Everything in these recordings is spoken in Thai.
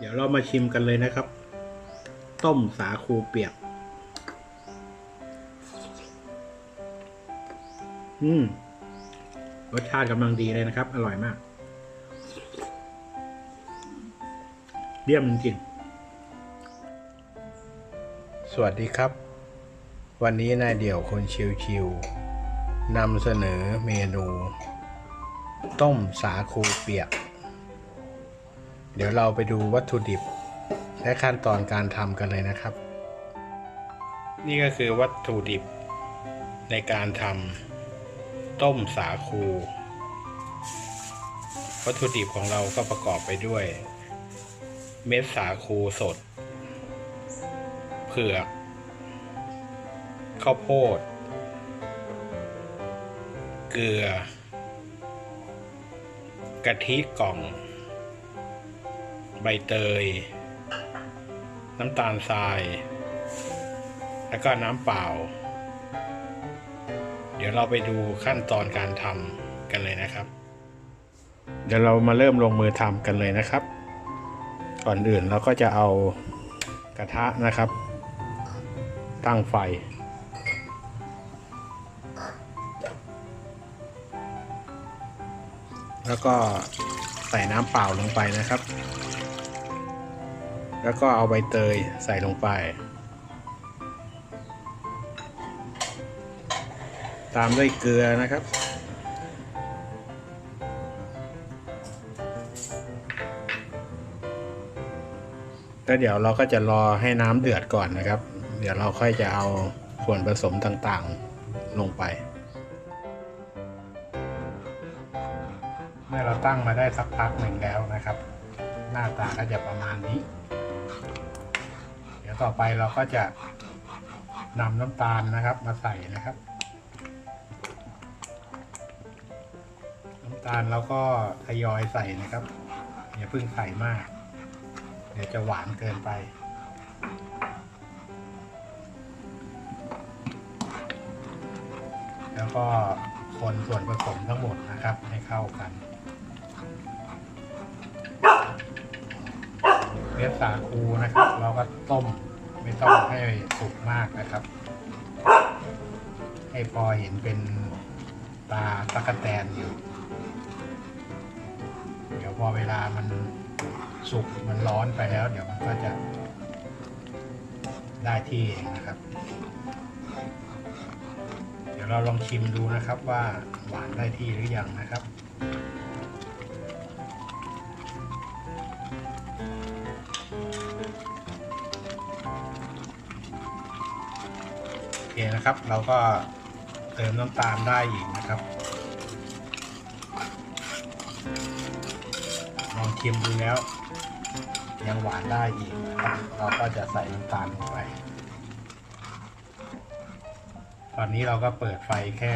เดี๋ยวเรามาชิมกันเลยนะครับ ต้มสาคูเปียก อืม รสชาติกำลังดีเลยนะครับ อร่อยมาก เยี่ยมจริงสวัสดีครับ วันนี้นายเดี่ยวคนชิวๆนำเสนอเมนู ต้มสาคูเปียก เดี๋ยวเราไปดูวัตถุดิบ และขั้นตอนการทำกันเลยนะครับ นี่ก็คือวัตถุดิบ ในการทำต้มสาคู วัตถุดิบของเราก็ประกอบไปด้วย เม็ดสาคูสด เผือก ข้าวโพด เกลือ กะทิกล่อง ใบเตย น้ำตาลทราย แล้วก็น้ำเปล่า เดี๋ยวเราไปดูขั้นตอนการทำกันเลยนะครับ เดี๋ยวเรามาเริ่มลงมือทำกันเลยนะครับ ก่อนอื่นเราก็จะเอากระทะนะครับ ตั้งไฟแล้วก็ใส่น้ำเปล่าลงไปนะครับ แล้วก็เอาใบเตยใส่ลงไป ตามด้วยเกลือนะครับ แล้วเดี๋ยวเราก็จะรอให้น้ำเดือดก่อนนะครับ เดี๋ยวเราค่อยจะเอาส่วนผสมต่างๆลงไป เมื่อเราตั้งมาได้สักพักหนึ่งแล้วนะครับ หน้าตาก็จะประมาณนี้ ต่อไปเราก็จะนำน้ำตาลนะครับ มาใส่นะครับ น้ำตาลเราก็ทยอยใส่นะครับอย่าเพิ่งใส่มาก เดี๋ยวจะหวานเกินไปแล้วก็คนส่วนผสมทั้งหมดนะครับ ให้เข้ากันเนื้อสาคูนะครับ เราก็ต้ม ไม่ต้องให้สุกมากนะครับ ให้พอเห็นเป็นตาตะกะแตนอยู่ เดี๋ยวพอเวลามันสุกมันร้อนไปแล้ว เดี๋ยวมันก็จะได้ที่เองนะครับ เดี๋ยวเราลองชิมดูนะครับว่าหวานได้ที่หรือยังนะครับ นะครับ เราก็เติมน้ำตาลได้อีกนะครับ ลองชิมดูแล้ว ยังหวานได้อีกนะครับเราก็จะใส่น้ำตาลลงไป ตอนนี้เราก็เปิดไฟแค่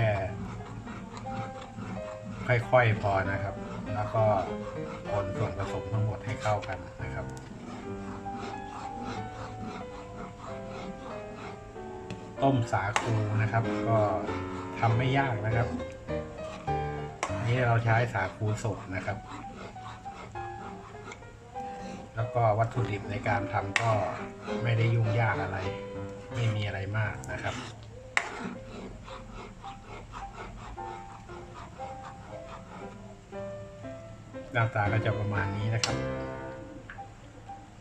ค่อยๆพอนะครับ แล้วก็คนส่วนผสมทั้งหมดให้เข้ากันนะครับ ต้มสาคูนะครับ ก็ทำไม่ยากนะครับนนี้เราใช้สาคูสดนะครับ แล้วก็วัตถุดิบในการทำก็ไม่ได้ยุ่งยากอะไร ไม่มีอะไรมากนะครับหน้าตาก็จะประมาณนี้นะครับ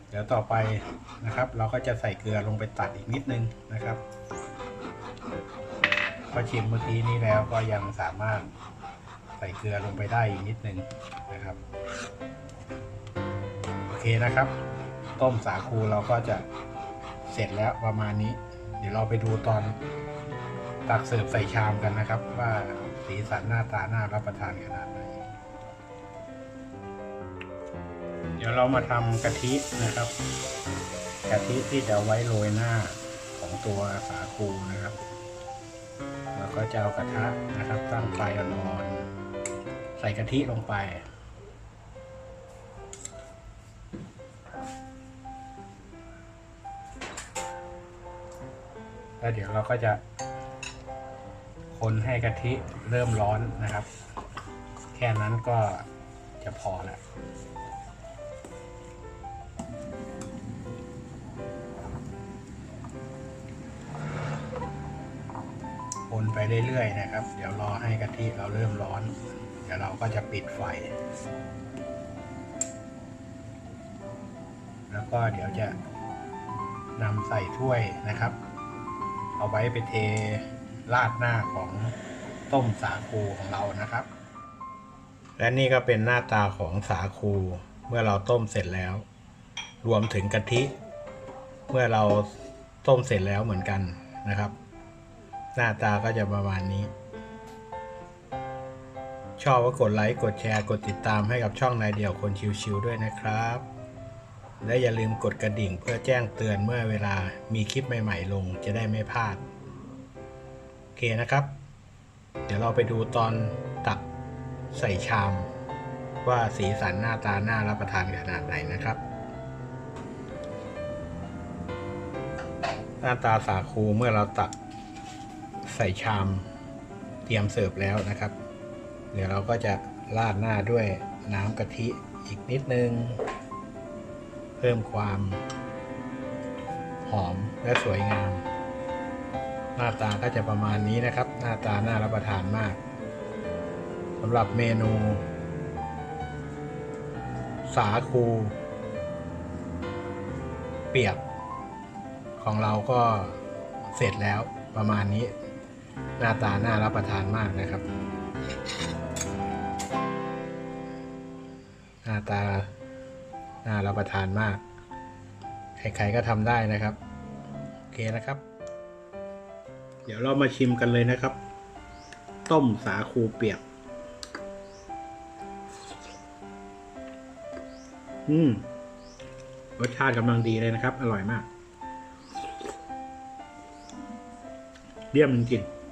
เดี๋ยวต่อไปนะครับ เราก็จะใส่เกลือลงไปตัดอีกนิดนึงนะครับ พอชิมเมื่อกี้นี้แล้วก็ยังสามารถใส่เกลือลงไปได้อีกนิดนึงนะครับโอเคนะครับ ต้มสาคูเราก็จะเสร็จแล้วประมาณนี้ เดี๋ยวเราไปดูตอนตักเสิร์ฟใส่ชามกันนะครับ ว่าสีสันหน้าตาน่ารับประทานขนาดไหนเดี๋ยวเรามาทำกะทินะครับ กะทิที่จะไว้โรยหน้าของตัวสาคูนะครับ ก็จะเอากระทะนะครับ ตั้งไฟอ่อนๆใส่กะทิลงไป แล้วเดี๋ยวเราก็จะ คนให้กะทิเริ่มร้อนนะครับ แค่นั้นก็จะพอแล้ว คนไปเรื่อยๆนะครับ เดี๋ยวรอให้กะทิเราเริ่มร้อน เดี๋ยวเราก็จะปิดไฟ แล้วก็เดี๋ยวจะนำใส่ถ้วยนะครับ เอาไว้ไปเทราดหน้าของต้มสาคูของเรานะครับ และนี่ก็เป็นหน้าตาของสาคูเมื่อเราต้มเสร็จแล้ว รวมถึงกะทิ เมื่อเราต้มเสร็จแล้วเหมือนกันนะครับ หน้าตาก็จะประมาณนี้ ชอบก็กดไลค์กดแชร์กดติดตามให้กับช่องนายเดี่ยวคนชิวๆด้วยนะครับ และอย่าลืมกดกระดิ่งเพื่อแจ้งเตือนเมื่อเวลามีคลิปใหม่ๆลงจะได้ไม่พลาด โอเคนะครับ เดี๋ยวเราไปดูตอนตักใส่ชาม ว่าสีสันหน้าตาหน่ารับประทานขนาดไหนนะครับหน้าตาสาคูเมื่อเราตัก ใส่ชามเตรียมเสิร์ฟแล้วนะครับ เดี๋ยวเราก็จะราดหน้าด้วยน้ำกะทิอีกนิดนึง เพิ่มความหอมและสวยงาม หน้าตาก็จะประมาณนี้นะครับ หน้าตาน่ารับประทานมากสำหรับเมนู สาคู เปียก ของเราก็เสร็จแล้วประมาณนี้ หน้าตาน่ารับประทานมากนะครับ หน้าตาน่ารับประทานมาก ใครๆก็ทำได้นะครับ โอเคนะครับ เดี๋ยวเรามาชิมกันเลยนะครับ ต้มสาคูเปียก อืม รสชาติกำลังดีเลยนะครับ อร่อยมากเยี่ยมจริงๆ